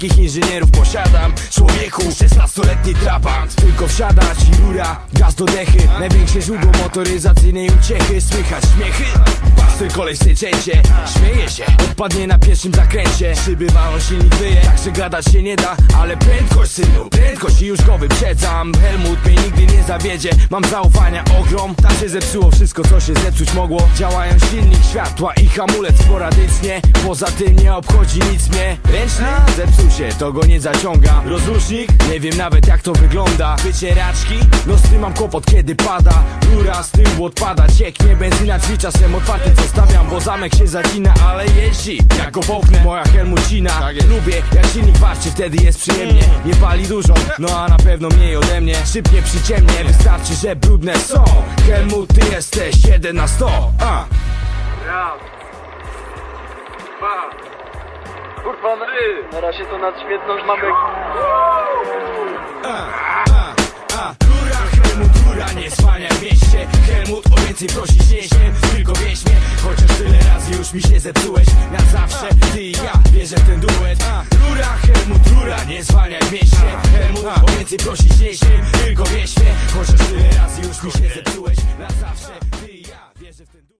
wszystkich inżynierów posiadam. Człowieku, 16-letni trabant. Tylko wsiadać i rura, gaz do dechy. Największe źródło motoryzacyjnej uciechy. Słychać śmiechy Patrz koleś cięcie. Śmieje się, odpadnie na pierwszym zakręcie. Szyby walą, silnik wyje Tak że gadać się nie da, ale prędkość synu Prędkość i już go wyprzedzam. Helmut mnie nie zawiedzie. Mam zaufania ogrom. Tam się zepsuło wszystko co się zepsuć mogło. Działają silnik, światła i hamulec sporadycznie. Poza tym nie obchodzi nic mnie. Ręczny? Zepsuł się, to go nie zaciąga. Rozrusznik? Nie wiem nawet jak to wygląda. Wycieraczki? No z tym mam kłopot kiedy pada. Rura z tyłu odpada, cieknie benzyna Drzwi czasem otwarte zostawiam, bo zamek się zacina Ale jeździ, jak go popchnę Moja helmucina Lubię jak silnik warczy, wtedy jest przyjemnie. Nie pali dużo, no a na pewno mniej ode mnie. Szybnie przyciemnie, wystarczy, że brudne są Helmut, ty jesteś 1 na 100 a. Raz. Dwa. Kurwa my! Na razie to nad śmietność mamy... A, Rura, Helmut, rura, nie zwalniaj w mieście Helmut, o więcej prosić nie śmiem Tylko wieś mnie, chociaż tyle razy już mi się zepsułeś Na zawsze, ty i ja, wierzę w ten duet Rura, więcej prosić nie Tylko wieś mnie, chociaż tyle razy już mi się